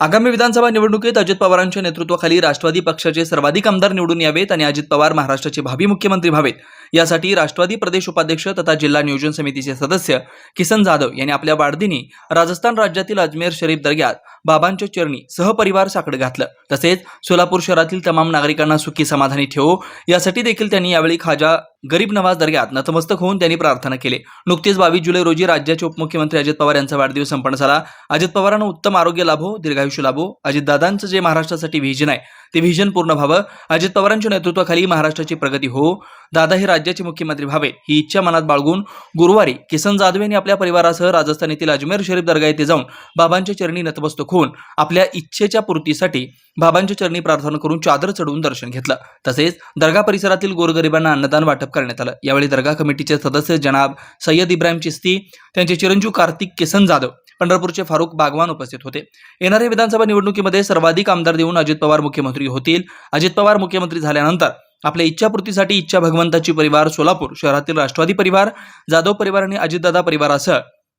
आगामी विधानसभा निवडणुकीत अजित पवारांच्या नेतृत्वाखाली राष्ट्रवादी पक्षाचे सर्वाधिक आमदार निवडून यावेत आणि अजित पवार महाराष्ट्राचे भावी मुख्यमंत्री व्हावेत. यासाठी राष्ट्रवादी प्रदेश उपाध्यक्ष तथा जिल्हा नियोजन समितीचे सदस्य किसन जाधव यांनी आपल्या वाढदिनी राजस्थान राज्यातील अजमेर शरीफ दर्ग्यात बाबांच्या चरणी सहपरिवार साकडं घातलं. तसेच सोलापूर शहरातील तमाम नागरिकांना सुखी समाधानी ठेवो. यासाठी देखील त्यांनी यावेळी खाजा गरीब नवाज दर्ग्यात नतमस्तक होऊन त्यांनी प्रार्थना केली. नुकतीच बावीस जुलै रोजी राज्याचे उपमुख्यमंत्री अजित पवार यांचा वाढदिवस संपन्न झाला. अजित पवारांना उत्तम आरोग्य लाभो दीर्घायुष्य लाभो. अजितदादांचं जे महाराष्ट्रासाठी व्हिजन आहे ते व्हिजन पूर्ण व्हावं. अजित पवारांच्या नेतृत्वाखाली महाराष्ट्राची प्रगती हो. दादा हे राज्याचे मुख्यमंत्री व्हावे ही इच्छा मनात बाळगून गुरुवारी किसन जाधव यांनी आपल्या परिवारासह राजस्थान येथील अजमेर शरीफ दर्गा येथे जाऊन बाबांच्या चरणी नतमस्तक होऊन आपल्या इच्छेच्या पूर्तीसाठी बाबांच्या चरणी प्रार्थना करून चादर चढवून दर्शन घेतलं. तसेच दर्गा परिसरातील गोरगरिबांना अन्नदान वाटप करण्यात आलं. यावेळी दर्गा कमिटीचे सदस्य जनाब सय्यद इब्राहिम चिस्ती त्यांचे चिरंजीव कार्तिक किसन जाधव पंढरपूरचे फारुख बागवान उपस्थित होते. येणाऱ्या विधानसभा निवडणुकीमध्ये सर्वाधिक आमदार देऊन अजित पवार मुख्यमंत्री होतील. अजित पवार मुख्यमंत्री झाल्यानंतर आपल्या इच्छापूर्तीसाठी इच्छा भगवंताची परिवार सोलापूर शहरातील राष्ट्रवादी परिवार जाधव परिवार आणि अजितदादा परिवारासह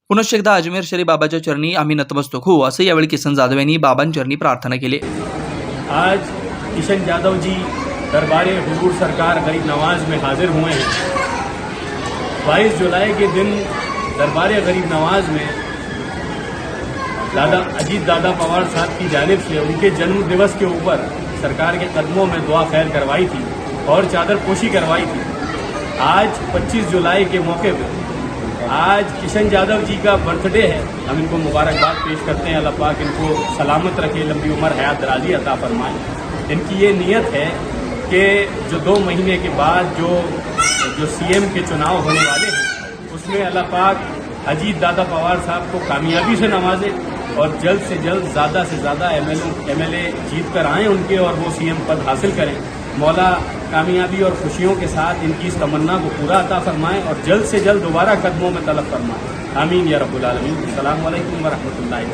पुनश्च एकदा अजमेर शरीफ बाबाच्या चरणी आम्ही नतमस्तक होऊ असं यावेळी किसन जाधव यांनी बाबांचरणी प्रार्थना केली. आज किशन यादव जी दरबार हुजूर सरकार गरीब नवाज में हाजिर हुए हैं। 22 जुलाई के दिन दरबार गरीब नवाज में दादा अजीत दादा पवार साहब की जानब से उनके जन्म दिवस के ऊपर सरकार के कदमों में दुआ खैर करवाई थी और चादर पोशी करवाई थी आज 25 जुलाई के मौके पर आज किशन यादव जी का बर्थडे है हम इनको मुबारकबाद पेश करते हैं अल्लाह पाक इनको सलामत रखे लंबी उम्र हयात दराजी अता फरमाए इनकी ये नीयत है कि जो दो महीने के बाद जो जो सीएम के चुनाव होने वाले हैं उसमें अल्लाह पाक अजीत दादा पवार साहब को कामयाबी से नवाजे और जल्द से जल्द ज़्यादा से ज़्यादा एम एल ए जीत कर आएँ उनके और वो सीएम पद हासिल करें मौला कामयाबी और खुशियों के साथ इनकी इस तमन्ना को पूरा अता फरमाएं और जल्द से जल्द दोबारा कदमों में तलब फरमाएं। आमीन या रब्बुल आलमीन। अस्सलाम वालेकुम व रहमतुल्लाहि